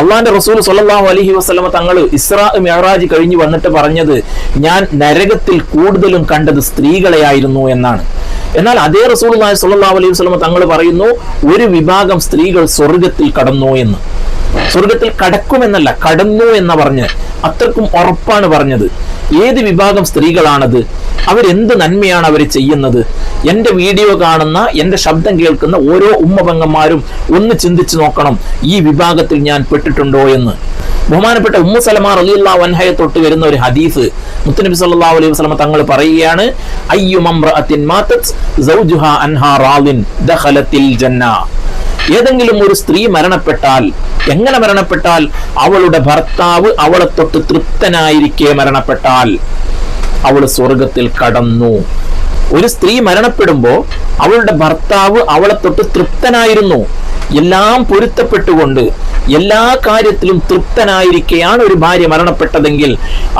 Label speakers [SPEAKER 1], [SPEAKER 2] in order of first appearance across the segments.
[SPEAKER 1] അള്ളാന്റെ റസൂൽ സല്ലല്ലാഹു അലഹി വസ്ലമ തങ്ങൾ ഇസ്രാ മെഹറാജ് കഴിഞ്ഞു വന്നിട്ട് പറഞ്ഞത് ഞാൻ നരകത്തിൽ കൂടുതലും കണ്ടത് സ്ത്രീകളെയായിരുന്നു എന്നാണ്. എന്നാൽ അതേ റസൂൽ സല്ലല്ലാഹു അലൈഹി വസ്ലമ തങ്ങൾ പറയുന്നു ഒരു വിഭാഗം സ്ത്രീകൾ സ്വർഗത്തിൽ കടന്നു എന്ന്. സ്വർഗത്തിൽ കടക്കുമെന്നല്ല കടന്നു എന്ന പറഞ്ഞ് അത്രക്കും ഉറപ്പാണ് പറഞ്ഞത്. ഏത് വിഭാഗം സ്ത്രീകളാണത്? അവരെന്ത് നന്മയാണ് അവർ ചെയ്യുന്നത്? എന്റെ വീഡിയോ കാണുന്ന എന്റെ ശബ്ദം കേൾക്കുന്ന ഓരോ ഉമ്മപെങ്ങന്മാരും ഒന്ന് ചിന്തിച്ചു നോക്കണം ഈ വിഭാഗത്തിൽ ഞാൻ പെട്ടിട്ടുണ്ടോ എന്ന്. ബഹുമാനപ്പെട്ട ഉമ്മു സലമ റലിയുള്ള വൻഹയെ തൊട്ട് വരുന്ന ഒരു ഹദീസ്. മുത്തനബി സല്ലാ അലൈഹി വസ്ലമ തങ്ങൾ പറയുകയാണ് ഏതെങ്കിലും ഒരു സ്ത്രീ മരണപ്പെട്ടാൽ എങ്ങനെ മരണപ്പെട്ടാൽ? അവളുടെ ഭർത്താവ് അവളെ തൊട്ട് തൃപ്തനായിരിക്കെ മരണപ്പെട്ടാൽ. അവൾ സ്വർഗത്തിൽ കടന്നു. ഒരു സ്ത്രീ മരണപ്പെടുമ്പോൾ അവളുടെ ഭർത്താവ് അവളെ തൊട്ട് തൃപ്തനായിരുന്നു. എല്ലാം പൊരുത്തപ്പെട്ടുകൊണ്ട് എല്ലാ കാര്യത്തിലും തൃപ്തനായിരിക്കെയാണ് ഒരു ഭാര്യ മരണപ്പെട്ടതെങ്കിൽ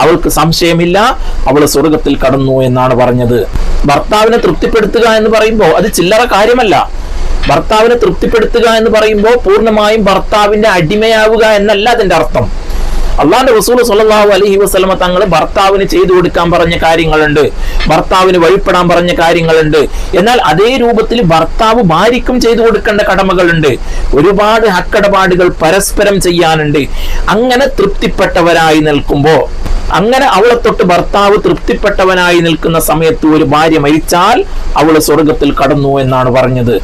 [SPEAKER 1] അവൾക്ക് സംശയമില്ല അവൾ സ്വർഗത്തിൽ കടന്നു എന്നാണ് പറഞ്ഞത്. ഭർത്താവിനെ തൃപ്തിപ്പെടുത്തുക എന്ന് പറയുമ്പോൾ അത് ചില്ലറ കാര്യമല്ല. ഭർത്താവിനെ തൃപ്തിപ്പെടുത്തുക എന്ന് പറയുമ്പോൾ പൂർണമായും ഭർത്താവിന്റെ അടിമയാവുക എന്നല്ല അതിന്റെ അർത്ഥം. അള്ളാന്റെ റസൂൽ സല്ലല്ലാഹു അലഹി വസ്ലമ തങ്ങൾ ഭർത്താവിന് ചെയ്തു കൊടുക്കാൻ പറഞ്ഞ കാര്യങ്ങളുണ്ട്. ഭർത്താവിന് വഴിപ്പെടാൻ പറഞ്ഞ കാര്യങ്ങളുണ്ട്. എന്നാൽ അതേ രൂപത്തിൽ ഭർത്താവ് ഭാര്യയ്ക്കും ചെയ്തു കൊടുക്കേണ്ട കടമകളുണ്ട്. ഒരുപാട് ഹക്കടപാടുകൾ പരസ്പരം ചെയ്യാനുണ്ട്. അങ്ങനെ തൃപ്തിപ്പെട്ടവരായി നിൽക്കുമ്പോ അങ്ങനെ അവളെ തൊട്ട് ഭർത്താവ് തൃപ്തിപ്പെട്ടവനായി നിൽക്കുന്ന സമയത്ത് ഒരു ഭാര്യ മരിച്ചാൽ അവൾ സ്വർഗത്തിൽ കടന്നു എന്നാണ് പറഞ്ഞത്.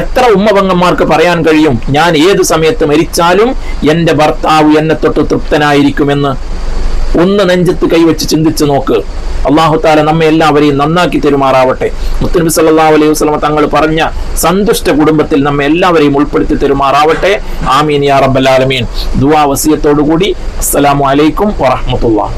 [SPEAKER 1] എത്ര ഉമ്മപങ്ങന്മാർക്ക് പറയാൻ കഴിയും ഞാൻ ഏത് സമയത്ത് മരിച്ചാലും എന്റെ ഭർത്താവ് എന്നെ തൊട്ട് തൃപ്തനായിരിക്കുമെന്ന്. ഒന്ന് നെഞ്ചത്ത് കൈവച്ച് ചിന്തിച്ചു നോക്ക്. അള്ളാഹു താല നമ്മെ എല്ലാവരെയും നന്നാക്കി തെരുമാറാവട്ടെ. മുത്തനബി സല്ലാ അലൈഹി വസ്ലമ തങ്ങൾ പറഞ്ഞ സന്തുഷ്ട കുടുംബത്തിൽ നമ്മെ എല്ലാവരെയും ഉൾപ്പെടുത്തി തെരുമാറാവട്ടെ. ആമീൻ യാ റബ്ബൽ ആലമീൻ. ദുആ വസിയത്തോടുകൂടി അസ്സലാമു അലൈക്കും വറഹ്മത്തുള്ളാഹി.